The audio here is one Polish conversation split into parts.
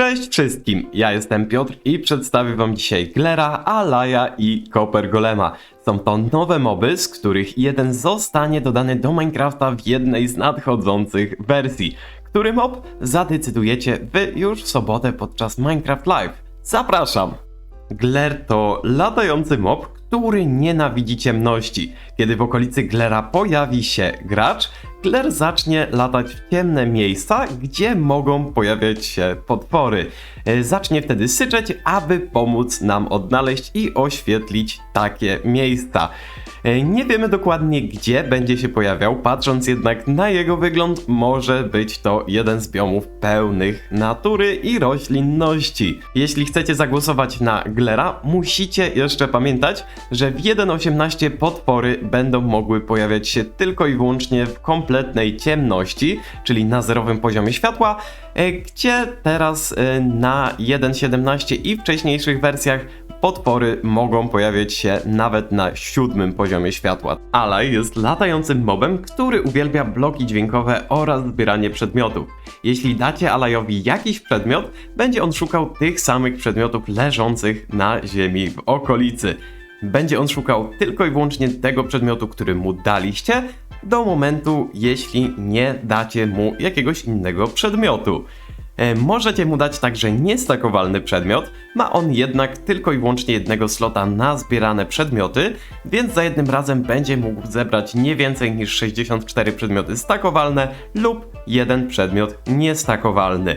Cześć wszystkim, ja jestem Piotr i przedstawię wam dzisiaj Glera, Alaya i Copper Golema. Są to nowe moby, z których jeden zostanie dodany do Minecrafta w jednej z nadchodzących wersji. Który mob zadecydujecie wy już w sobotę podczas Minecraft Live. Zapraszam! Gler to latający mob, który nienawidzi ciemności. Kiedy w okolicy Glera pojawi się gracz, Gler zacznie latać w ciemne miejsca, gdzie mogą pojawiać się potwory. E, Zacznie wtedy syczeć, aby pomóc nam odnaleźć i oświetlić takie miejsca. E, Nie wiemy dokładnie gdzie będzie się pojawiał, patrząc jednak na jego wygląd, może być to jeden z biomów pełnych natury i roślinności. Jeśli chcecie zagłosować na Glera, musicie jeszcze pamiętać, że w 1.18 potwory będą mogły pojawiać się tylko i wyłącznie w kompletnej ciemności, czyli na zerowym poziomie światła, e, gdzie teraz e, na 1.17 i wcześniejszych wersjach potwory mogą pojawiać się nawet na siódmym poziomie światła. Alaj jest latającym mobem, który uwielbia bloki dźwiękowe oraz zbieranie przedmiotów. Jeśli dacie Alajowi jakiś przedmiot, będzie on szukał tych samych przedmiotów leżących na ziemi w okolicy. Będzie on szukał tylko i wyłącznie tego przedmiotu, który mu daliście, do momentu, jeśli nie dacie mu jakiegoś innego przedmiotu. E, Możecie mu dać także niestakowalny przedmiot, ma on jednak tylko i wyłącznie jednego slota na zbierane przedmioty, więc za jednym razem będzie mógł zebrać nie więcej niż 64 przedmioty stakowalne lub jeden przedmiot niestakowalny.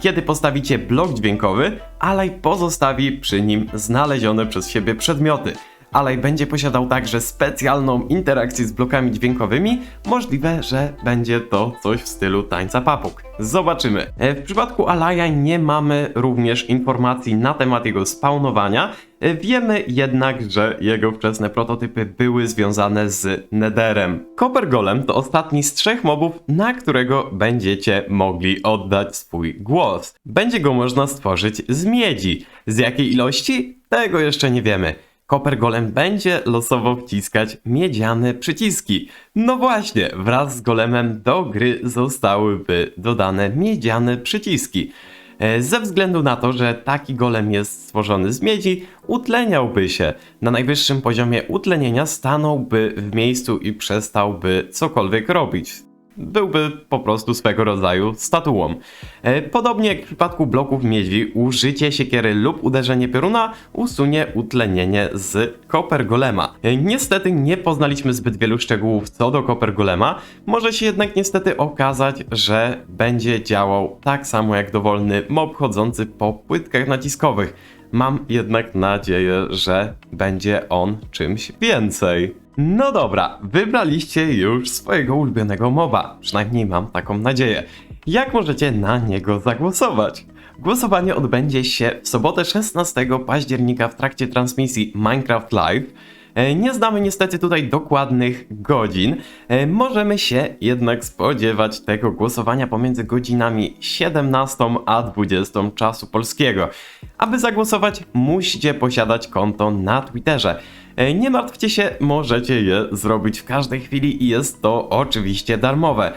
Kiedy postawicie blok dźwiękowy, Alaj pozostawi przy nim znalezione przez siebie przedmioty. Alaj będzie posiadał także specjalną interakcję z blokami dźwiękowymi. Możliwe, że będzie to coś w stylu tańca papug. Zobaczymy. E, W przypadku Alaja nie mamy również informacji na temat jego spawnowania. E, Wiemy jednak, że jego wczesne prototypy były związane z Netherem. Copper Golem to ostatni z trzech mobów, na którego będziecie mogli oddać swój głos. Będzie go można stworzyć z miedzi. Z jakiej ilości? Tego jeszcze nie wiemy. Copper Golem będzie losowo wciskać miedziane przyciski. No właśnie, wraz z golemem do gry zostałyby dodane miedziane przyciski. E, Ze względu na to, że taki golem jest stworzony z miedzi, utleniałby się. Na najwyższym poziomie utlenienia stanąłby w miejscu i przestałby cokolwiek robić byłby po prostu swego rodzaju statuą. E, Podobnie jak w przypadku bloków miedzi, użycie siekiery lub uderzenie pioruna usunie utlenienie z Copper Golema. E, Niestety nie poznaliśmy zbyt wielu szczegółów co do Copper Golema, może się jednak niestety okazać, że będzie działał tak samo jak dowolny mob chodzący po płytkach naciskowych. Mam jednak nadzieję, że będzie on czymś więcej. No dobra, wybraliście już swojego ulubionego moba. Przynajmniej mam taką nadzieję. Jak możecie na niego zagłosować? Głosowanie odbędzie się w sobotę 16 października w trakcie transmisji Minecraft Live. E, Nie znamy niestety tutaj dokładnych godzin. E, Możemy się jednak spodziewać tego głosowania pomiędzy godzinami 17 a 20 czasu polskiego. Aby zagłosować, musicie posiadać konto na Twitterze. E, Nie martwcie się, możecie je zrobić w każdej chwili i jest to oczywiście darmowe.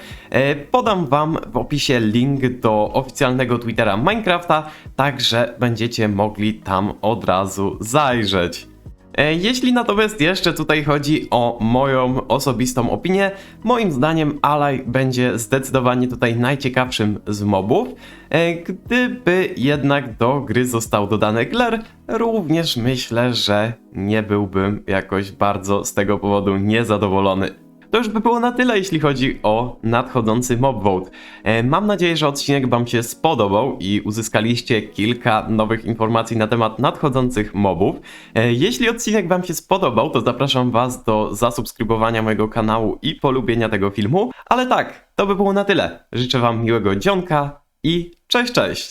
Podam wam w opisie link do oficjalnego Twittera Minecrafta, także będziecie mogli tam od razu zajrzeć. E, Jeśli natomiast jeszcze tutaj chodzi o moją osobistą opinię, moim zdaniem Alaj będzie zdecydowanie tutaj najciekawszym z mobów. E, Gdyby jednak do gry został dodany Gler, również myślę, że nie byłbym jakoś bardzo z tego powodu niezadowolony. To już by było na tyle, jeśli chodzi o nadchodzący mob vote. E, Mam nadzieję, że odcinek Wam się spodobał i uzyskaliście kilka nowych informacji na temat nadchodzących mobów. E, Jeśli odcinek Wam się spodobał, to zapraszam Was do zasubskrybowania mojego kanału i polubienia tego filmu. Ale tak, to by było na tyle. Życzę Wam miłego dzionka i cześć, cześć!